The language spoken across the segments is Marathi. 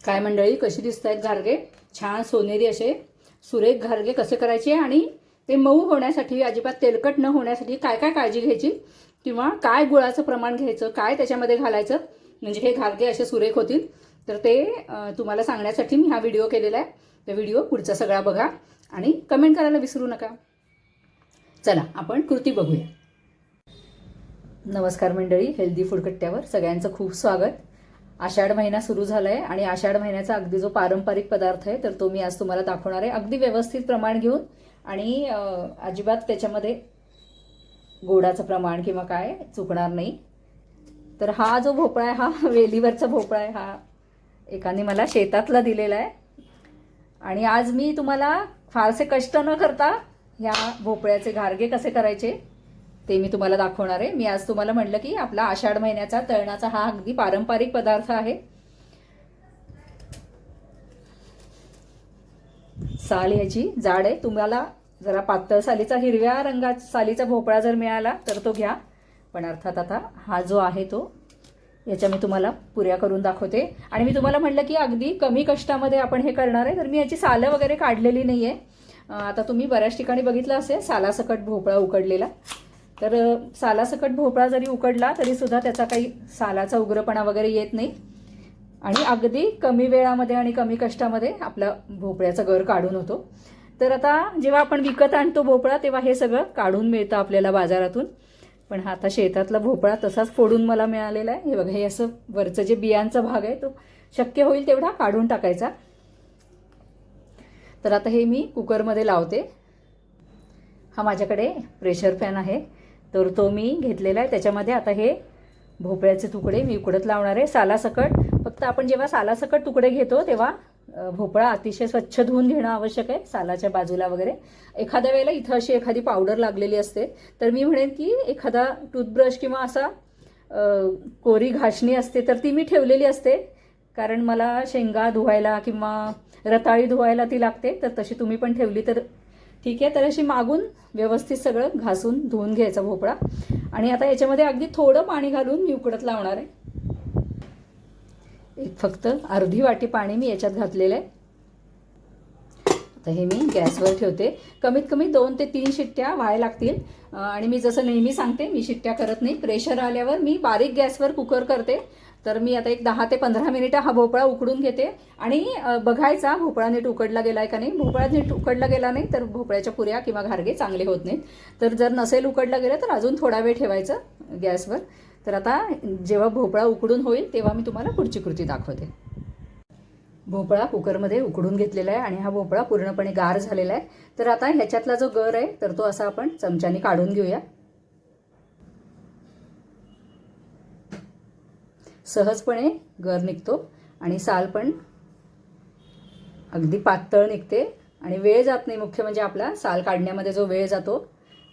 काय मंडळी कशी दिसत आहेत घारगे? छान सोनेरी असे. सुरेख घारगे कसे करायचे आणि ते मऊ होण्यासाठी अजिबात तेलकट न होण्यासाठी काय काय काळजी घ्यायची किंवा काय गुळाचं प्रमाण घ्यायचं काय त्याच्यामध्ये घालायचं म्हणजे हे घारगे असे सुरेख होतील. तर ते तुम्हाला सांगण्यासाठी मी हा व्हिडिओ केलेला आहे. तर व्हिडिओ पुढचा सगळा बघा आणि कमेंट करायला विसरू नका. चला आपण कृती बघूया. नमस्कार मंडळी हेल्दी फूड कट्ट्यावर सगळ्यांचं खूप स्वागत. आषाढ महिना सुरू झाला आहे आणि आषाढ महिन्याचा अगदी जो पारंपरिक पदार्थ आहे तर तो मी आज तुम्हाला दाखवणार आहे. अगदी व्यवस्थित प्रमाण घेऊन आणि अजिबात त्याच्यामध्ये गोडाचं प्रमाण किंवा काय चुकणार नाही. तर हा जो भोपळा आहे हा वेलीवरचा भोपळा आहे हा एकाने मला शेतातला दिलेला आहे. आणि आज मी तुम्हाला फारसे कष्ट न करता ह्या भोपळ्याचे घारगे कसे करायचे ते मी तुम्हाला दाखवणार आहे. मी आज तुम्हाला म्हटलं की आपला आषाढ महिन्याचा तळणाचा हा अगदी पारंपरिक पदार्थ आहे. साल ह्याची जाड आहे. तुम्हाला जरा पातळ सालीचा हिरव्या रंगाचा सालीचा भोपळा जर मिळाला तर तो घ्या. पण अर्थात आता हा जो आहे तो याच्या मी तुम्हाला पुऱ्या करून दाखवते. आणि मी तुम्हाला म्हटलं की अगदी कमी कष्टामध्ये आपण हे करणार आहे. तर मी याची सालं वगैरे काढलेली नाही आहे आता तुम्ही बऱ्याच ठिकाणी बघितलं असेल सालासकट भोपळा उकडलेला. तर सालासकट भोपळा जरी उकडला तरीसुद्धा त्याचा काही सालाचा उग्रपणा वगैरे येत नाही. आणि अगदी कमी वेळामध्ये आणि कमी कष्टामध्ये आपला भोपळ्याचा गर काढून होतो. तर आता जेव्हा आपण विकत आणतो भोपळा तेव्हा हे सगळं काढून मिळतं आपल्याला बाजारातून. पण हा आता शेतातला भोपळा तसाच फोडून मला मिळालेला आहे. हे बघा हे असं वरचं जे बियांचा भाग आहे तो शक्य होईल तेवढा काढून टाकायचा. तर आता हे मी कुकरमध्ये लावते. हा माझ्याकडे प्रेशर फॅन आहे. तर तो मी घेतलेला आहे. त्याच्यामध्ये आता हे भोपळ्याचे तुकडे मी उकडत लावणार आहे. सालासकट फक्त आपण जेव्हा सालासकट तुकडे घेतो तेव्हा भोपळा अतिशय स्वच्छ धुवून घेणं आवश्यक आहे सालाच्या बाजूला वगैरे. एखाद्या वेळेला इथं अशी एखादी पावडर लागलेली असते. तर मी म्हणेन की एखादा टूथब्रश किंवा असा कोरी घासणी असते तर ती मी ठेवलेली असते. कारण मला शेंगा धुवायला किंवा रताळी धुवायला ती लागते. तर तशी तुम्ही पण ठेवली तर ठीक आहे तर अशी मागून व्यवस्थित सगळं घासून धुवून घ्यायचा भोपळा. आणि आता याच्यामध्ये अगदी थोडं पाणी घालून मी उकडत लावणार आहे. एक फक्त अर्धी वाटी पाणी मी याच्यात घातलेलं आहे. आता हे मी गॅसवर ठेवते. कमीत कमी दोन ते तीन शिट्ट्या व्हायला लागतील. आणि मी जसं नेहमी सांगते मी शिट्ट्या करत नाही. प्रेशर आल्यावर मी बारीक गॅसवर कुकर करते. तर मी आता एक दहा ते पंधरा मिनिटं हा भोपळा उकडून घेते. आणि बघायचा भोपळा नीट उकडला आहे का नाही. भोपळा नीट उकडला गेला नाही तर भोपळ्याच्या पुऱ्या किंवा घारगे चांगले होत नाहीत. तर जर नसेल उकडला गेलं तर अजून थोडा वेळ ठेवायचं गॅसवर. तर आता जेव्हा भोपळा उकडून होईल तेव्हा मी तुम्हाला पुढची कृती दाखवते. भोपळा कुकरमध्ये उकडून घेतलेला आहे आणि हा भोपळा पूर्णपणे गार झालेला आहे. तर आता ह्याच्यातला जो गर आहे तर तो असा आपण चमच्याने काढून घेऊया. सहजपणे गर निघतो आणि साल पण अगदी पातळ निघते. आणि वेळ जात नाही मुख्य म्हणजे आपला साल काढण्यामध्ये जो वेळ जातो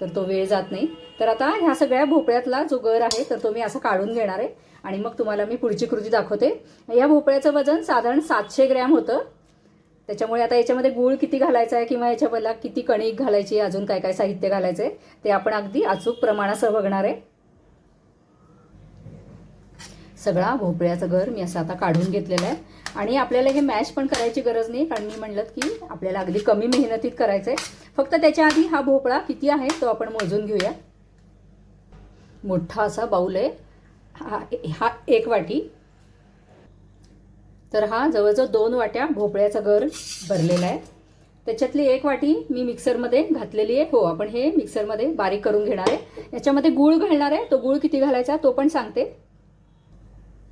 तर तो वेळ जात नाही. तर आता ह्या सगळ्या भोपळ्यातला जो गर आहे तर तो मी असा काढून घेणार आहे. आणि मग तुम्हाला मी पुढची कृती दाखवते. या भोपळ्याचं वजन साधारण सातशे ग्रॅम होतं. त्याच्यामुळे आता याच्यामध्ये गूळ किती घालायचा आहे किंवा याच्यामध्ये किती कणिक घालायची अजून काय काय साहित्य घालायचं आहे ते आपण अगदी अचूक प्रमाणासह बघणार आहे. सगळा भोपळ्याचं घर मी असं आता काढून घेतलेलं आहे. आणि आपल्याला हे मॅश पण करायची गरज नाही कारण मी म्हणलं की आपल्याला अगदी कमी मेहनतीत करायचं आहे फक्त त्याच्या आधी हा भोपळा किती आहे तो आपण मोजून घेऊया. मोठा असा बाऊल आहे. हा हा एक वाटी. तर हा जवळजवळ दोन वाट्या भोपळ्याचा घर भरलेला आहे. त्याच्यातली एक वाटी मी मिक्सरमध्ये घातलेली आहे. हो आपण हे मिक्सरमध्ये बारीक करून घेणार आहे. याच्यामध्ये गूळ घालणार आहे. तो गूळ किती घालायचा तो पण सांगते.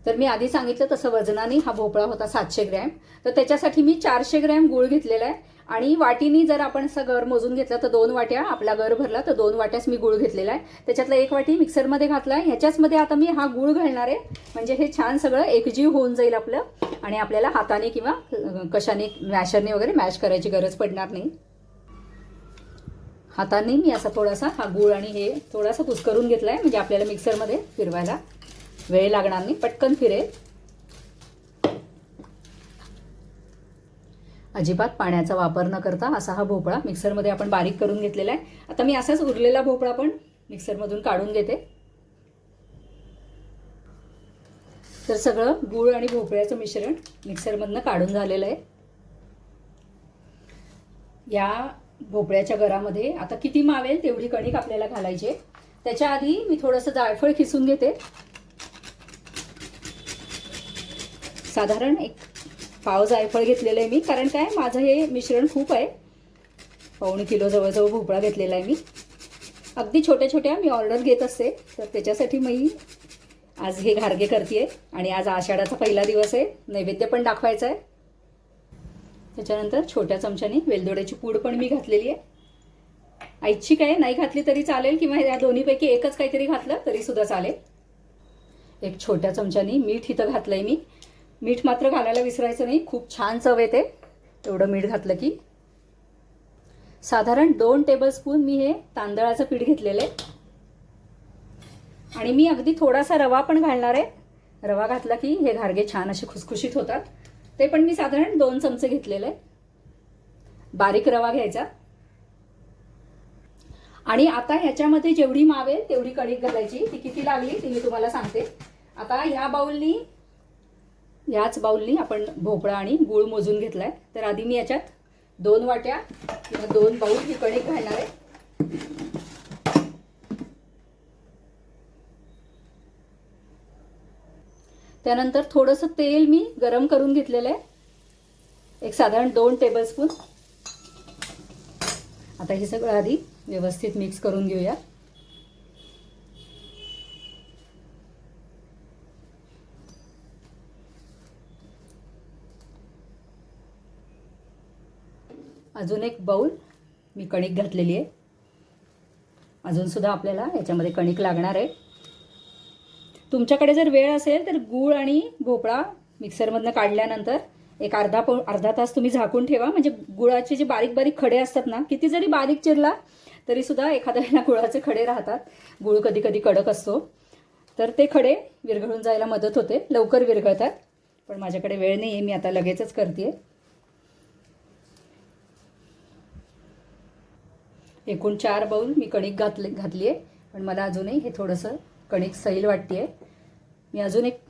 तर मी आधी सांगितलं तसं वजनाने हा भोपळा होता सातशे ग्रॅम. तर त्याच्यासाठी मी चारशे ग्रॅम गूळ घेतलेला आहे. आणि वाटीनी जर आपण असं गर मोजून घेतला तर दोन वाट्या आपला गर भरला तर दोन वाट्याच मी गूळ घेतलेला आहे. त्याच्यातला एक वाटी मिक्सरमध्ये घातला आहे. ह्याच्याचमध्ये आता मी हा गूळ घालणार आहे. म्हणजे हे छान सगळं एकजीव होऊन जाईल आपलं. आणि आपल्याला हाताने किंवा कशाने मॅशरने वगैरे मॅश करायची गरज पडणार नाही. हाताने मी असा थोडासा हा गूळ आणि हे थोडासा कुस्करून घेतला आहे म्हणजे आपल्याला मिक्सरमध्ये फिरवायला वेळ लागणार नाही पटकन फिरेल अजिबात पाण्याचा वापर न करता असा हा भोपळा मिक्सरमध्ये आपण बारीक करून घेतलेला आहे. आता मी असाच उरलेला भोपळा पण मिक्सरमधून काढून घेते. तर सगळं गूळ आणि भोपळ्याचं मिश्रण मिक्सरमधनं काढून झालेलं आहे. या भोपळ्याच्या गरामध्ये आता किती मावेल तेवढी कणिक आपल्याला घालायची त्याच्या आधी मी थोडंसं जायफळ खिसून घेते. साधारण एक पाव जायफळ घेतलेलं आहे मी. कारण काय माझं हे मिश्रण खूप आहे. पावणे किलो जवळजवळ भोपळा घेतलेला आहे मी. अगदी छोट्या छोट्या मी ऑर्डर घेत असते. तर त्याच्यासाठी मी आज हे घारगे करते आणि आज आषाढाचा पहिला दिवस आहे. नैवेद्य पण दाखवायचा आहे. त्याच्यानंतर छोट्या चमच्याने वेलदोड्याची पूड पण मी घातलेली आहे. ऐच्छिक आहे नाही घातली तरी चालेल किंवा या दोन्हीपैकी एकच काहीतरी घातलं तरीसुद्धा चालेल. एक छोट्या चमच्याने मीठ इथं घातलं आहे मी. मीठ मात्र घालायला विसरायचं नाही. खूप छान चव येते. तेवढं मीठ घातलं की. साधारण दोन टेबलस्पून मी हे तांदळाचं पीठ घेतलेलं आहे. आणि मी अगदी थोडासा रवा पण घालणार आहे. रवा घातला की हे घारगे छान असे खुसखुशीत होतात. ते पण मी साधारण दोन चमचे घेतलेले आहे. बारीक रवा घ्यायचा. आणि आता ह्याच्यामध्ये जेवढी मावेल तेवढी कणिक घालायची. ती किती लागली ती मी तुम्हाला सांगते. आता ह्या बाउलनी याच बाउलनी आपण भोपळा आणि गूळ मोजून घेतलाय. तर आधी मी याच्यात दोन वाट्या किंवा दोन बाऊल ही कणिक घालणार आहे. त्यानंतर थोडंसं तेल मी गरम करून घेतलेलं आहे. एक साधारण दोन टेबलस्पून आता हे सगळं आधी व्यवस्थित मिक्स करून घेऊया. अजून एक बाऊल मी कणिक घातलेली आहे. अजूनसुद्धा आपल्याला याच्यामध्ये कणिक लागणार आहे. तुमच्याकडे जर वेळ असेल तर गूळ आणि भोपळा मिक्सरमधनं काढल्यानंतर एक अर्धा पौ अर्धा तास तुम्ही झाकून ठेवा. म्हणजे गुळाचे जे बारीक बारीक खडे असतात ना किती जरी बारीक चिरला तरीसुद्धा एखाद्या वेळेला गुळाचे खडे राहतात. गुळ कधी कधी कडक असतो. तर ते खडे विरघळून जायला मदत होते. लवकर विरघळतात. पण माझ्याकडे वेळ नाही आहे मी आता लगेचच करते एकूण चार बाऊल मी कणिक घातले घातली आहे. पण मला अजूनही हे थोडंसं कणिक सैल वाटते आहे मी अजून एक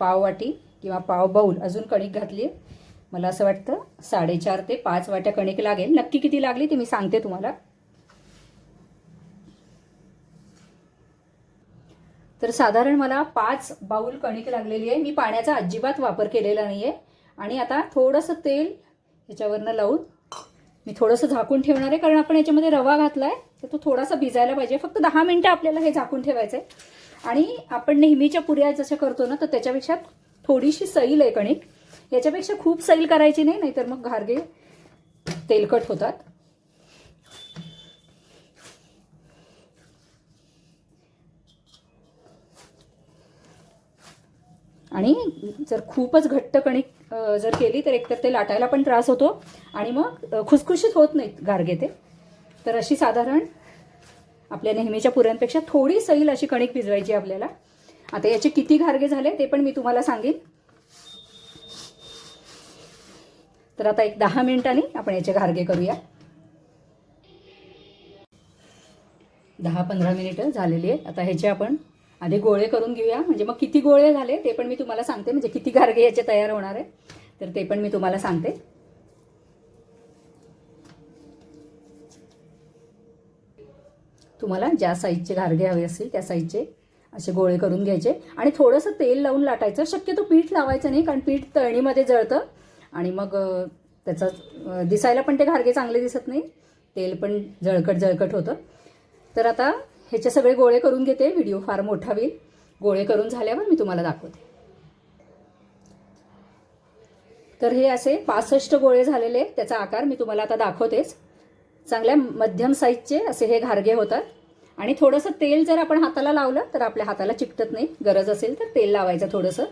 पाव वाटी किंवा पाव बाऊल अजून कणिक घातली आहे. मला असं वाटतं साडेचार ते पाच वाट्या कणिक लागेल. नक्की किती लागली ते मी सांगते तुम्हाला. तर साधारण मला पाच बाऊल कणिक लागलेली आहे. मी पाण्याचा अजिबात वापर केलेला नाही आहे आणि आता थोडंसं तेल ह्याच्यावरनं लावून मी थोडंसं झाकून ठेवणार आहे कारण आपण याच्यामध्ये रवा घातला आहे तर तो थोडासा भिजायला पाहिजे. फक्त दहा मिनटं आपल्याला हे झाकून ठेवायचं आहे आणि आपण नेहमीच्या पुऱ्या जशा करतो ना तर त्याच्यापेक्षा थोडीशी सैल आहे कणिक. याच्यापेक्षा खूप सैल करायची नाही नाहीतर मग घारगे तेलकट होतात. आणि जर खूपच घट्ट कणिक जर केली तर एकतर ते लाटायला पण त्रास होतो आणि मग खुसखुशीत होत नाहीत गारगे ते. तर अशी साधारण आपल्या नेहमीच्या पुऱ्यांपेक्षा थोडी सैल अशी कणिक भिजवायची आपल्याला. आता याचे किती घारगे झाले ते पण मी तुम्हाला सांगेन. तर आता एक दहा मिनिटांनी आपण याचे घारगे करूया. दहा पंधरा मिनिटं झालेली आहेत. आता ह्याचे आपण आधी गोळे करून घेऊया. म्हणजे मग किती गोळे झाले ते पण मी तुम्हाला सांगते. म्हणजे किती घारगे याचे तयार होणार आहे तर ते पण मी तुम्हाला सांगते. तुम्हाला ज्या साईजचे घारगे हवे असतील त्या साईजचे असे गोळे करून घ्यायचे. आणि थोडंसं तेल लावून लाटायचं. शक्यतो पीठ लावायचं नाही कारण पीठ तळणीमध्ये जळतं. आणि मग त्याचा दिसायला पण ते घारगे चांगले दिसत नाही. तेल पण जळकट जळकट होतं. तर आता ह्याचे सगळे गोळे करून घेते व्हिडिओ फार मोठा होईल. गोळे करून झाल्यावर मी तुम्हाला दाखवते. तर हे असे पासष्ट गोळे झालेले त्याचा आकार मी तुम्हाला आता दाखवतेच. चांगल्या मध्यम साईजचे असे हे घारगे होतात. आणि थोडंसं तेल जर आपण हाताला लावलं तर आपल्या हाताला चिकटत नाही. गरज असेल तर तेल लावायचं थोडंसं.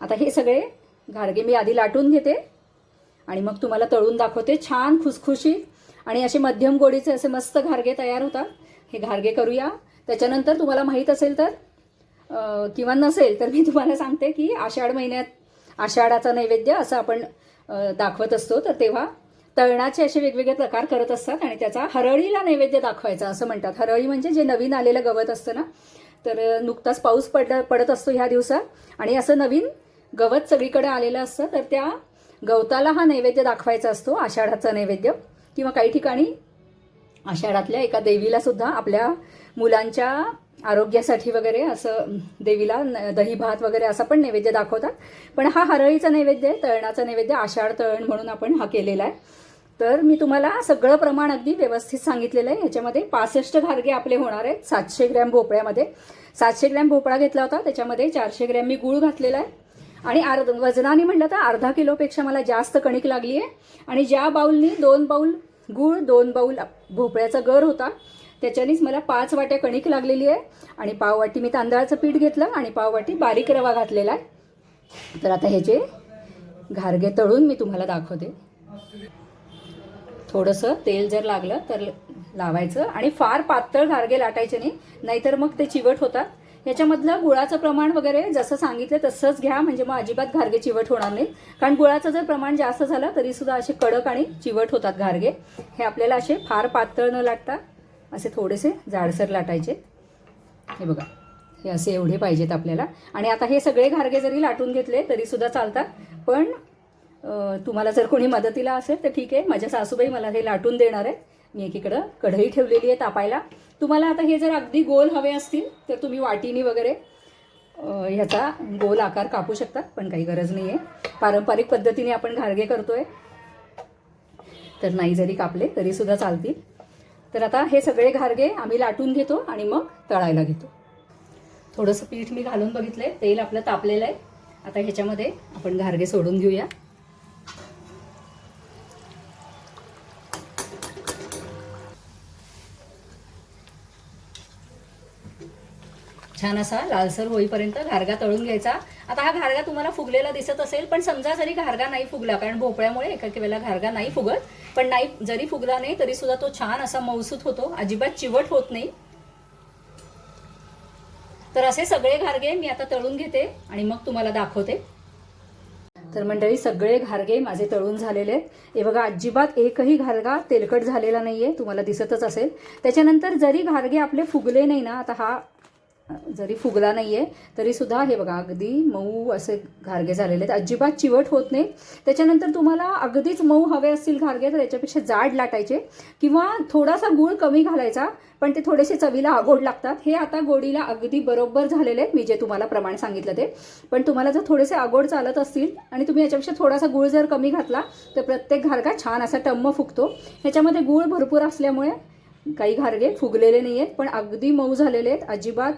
आता हे सगळे घारगे मी आधी लाटून घेते. आणि मग तुम्हाला तळून दाखवते. छान खुसखुशीत आणि असे मध्यम गोडीचे असे मस्त घारगे तयार होतात. हे घारगे करूया. त्याच्यानंतर तुम्हाला माहीत असेल तर किंवा नसेल तर मी तुम्हाला सांगते की आषाढ महिन्यात आषाढाचा नैवेद्य असं आपण दाखवत असतो. तर तेव्हा तळणाचे असे वेगवेगळे प्रकार करत असतात आणि त्याचा हरळीला नैवेद्य दाखवायचा असं म्हणतात. हरळी म्हणजे जे नवीन आलेलं गवत असतं ना तर नुकताच पाऊस पड पडत असतो ह्या दिवसात. आणि असं नवीन गवत सगळीकडे आलेलं असतं तर त्या गवताला हा नैवेद्य दाखवायचा असतो आषाढाचा नैवेद्य. किंवा काही ठिकाणी आषाढातल्या एका देवीला सुद्धा आपल्या मुलांच्या आरोग्यासाठी वगैरे असं देवीला न- दही भात वगैरे असं पण नैवेद्य दाखवतात. पण हा हरळीचा नैवेद्य आहे तळणाचा नैवेद्य आषाढ तळण म्हणून आपण हा केलेला आहे. तर मी तुम्हाला सगळं प्रमाण अगदी व्यवस्थित सांगितलेलं आहे. ह्याच्यामध्ये पासष्ट घारगे आपले होणार आहेत सातशे ग्रॅम भोपळ्यामध्ये. सातशे ग्रॅम भोपळा घेतला होता त्याच्यामध्ये चारशे ग्रॅम मी गूळ घातलेला आहे. आणि अर्ध वजनाने म्हटलं तर अर्धा किलोपेक्षा मला जास्त कणिक लागली आहे आणि ज्या बाऊलनी दोन बाऊल गूळ दोन बाऊल भोपळ्याचा गर होता. त्याच्यानेच मला पाच वाट्या कणिक लागलेली आहे. आणि पाववाटी मी तांदळाचं पीठ घेतलं आणि पाववाटी बारीक रवा घातलेला आहे. तर आता ह्याचे घारगे तळून मी तुम्हाला दाखवते. थोडंसं तेल जर लागलं तर लावायचं. आणि फार पातळ घारगे लाटायचे नाही नाहीतर मग ते चिवट होतात. ह्याच्यामधलं गुळाचं प्रमाण वगैरे जसं सांगितलं तसंच घ्या म्हणजे मग अजिबात घारगे चिवट होणार नाही. कारण गुळाचं जर प्रमाण जास्त झालं तरी सुद्धा असे कडक आणि चिवट होतात घारगे. हे आपल्याला असे फार पातळ न लाटता असे थोडेसे जाडसर लाटायचे. हे बघा हे असे एवढे पाहिजेत आपल्याला. आणि आता हे सगळे घारगे जरी लाटून घेतले तरीसुद्धा चालतात. पण तुम्हाला जर कोणी मदतीला असेल तर ठीक आहे. माझ्या सासूबाई मला हे लाटून देणार आहे मी एकीकडं कढई ठेवलेली आहे तापायला. तुम्हाला आता हे जर अगदी गोल हवे असतील तर तुम्ही वाटीनी वगैरे ह्याचा गोल आकार कापू शकतात पण काही गरज नाही आहे पारंपरिक पद्धतीने आपण घारगे करतोय. तर नाही जरी कापले तरीसुद्धा चालतील. तर आता हे सगळे घारगे आम्ही लाटून घेतो आणि मग तळायला घेतो. थोडंसं पीठ मी घालून बघितलं आहे तेल आपलं तापलेलं आहे. आता ह्याच्यामध्ये आपण घारगे सोडून घेऊया. छान असा लालसर होईपर्यंत घारगा तळून घ्यायचा. आता हा घारगा तुम्हाला फुगलेला दिसत असेल पण समजा जरी घारगा नाही फुगला कारण भोपळ्यामुळे एका वेळेला घारगा नाही फुगत पण नाही जरी फुगला नाही तरी सुद्धा तो छान असा मौसूत होतो अजिबात चिवट होत नाही. तर असे सगळे घारगे मी आता तळून घेते आणि मग तुम्हाला दाखवते. तर मंडळी सगळे घारगे माझे तळून झालेले आहेत. हे बघा अजिबात एकही घारगा तेलकट झालेला नाही आहे तुम्हाला दिसतच असेल. त्याच्यानंतर जरी घारगे आपले फुगले नाही ना आता हा जरी फुगला नाही आहे तरीसुद्धा हे बघा अगदी मऊ असे घारगे झालेले आहेत. अजिबात चिवट होत नाही. त्याच्यानंतर तुम्हाला अगदीच मऊ हवे असतील घारगे तर याच्यापेक्षा जाड लाटायचे किंवा थोडासा गूळ कमी घालायचा पण ते थोडेसे चवीला आगोड लागतात. हे आता गोडीला अगदी बरोबर झालेले आहेत. मी जे तुम्हाला प्रमाण सांगितलं ते. पण तुम्हाला जर थोडेसे आगोड चालत असतील आणि तुम्ही याच्यापेक्षा थोडासा गूळ जर कमी घातला तर प्रत्येक घारगा छान असा टम्म फुगतो. ह्याच्यामध्ये गूळ भरपूर असल्यामुळे काही घारगे फुगलेले नाही आहेत पण अगदी मऊ झालेले आहेत. अजिबात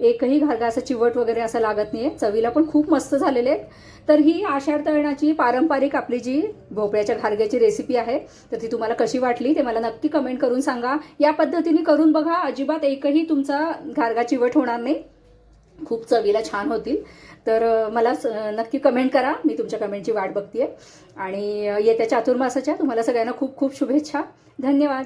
एकही घारगा असं चिवट वगैरे असं लागत नाही आहे चवीला पण खूप मस्त झालेले आहेत. तर ही आषाढ तळणाची पारंपरिक आपली जी भोपळ्याच्या घारग्याची रेसिपी आहे तर ती तुम्हाला कशी वाटली ते मला नक्की कमेंट करून सांगा. या पद्धतीने करून बघा अजिबात एकही तुमचा घारगा चिवट होणार नाही. खूप चवीला छान होतील. तर मला स- नक्की कमेंट करा. मी तुमच्या कमेंटची वाट बघते आणि येत्या चातुर्मासाच्या तुम्हाला सगळ्यांना खूप खूप शुभेच्छा. धन्यवाद.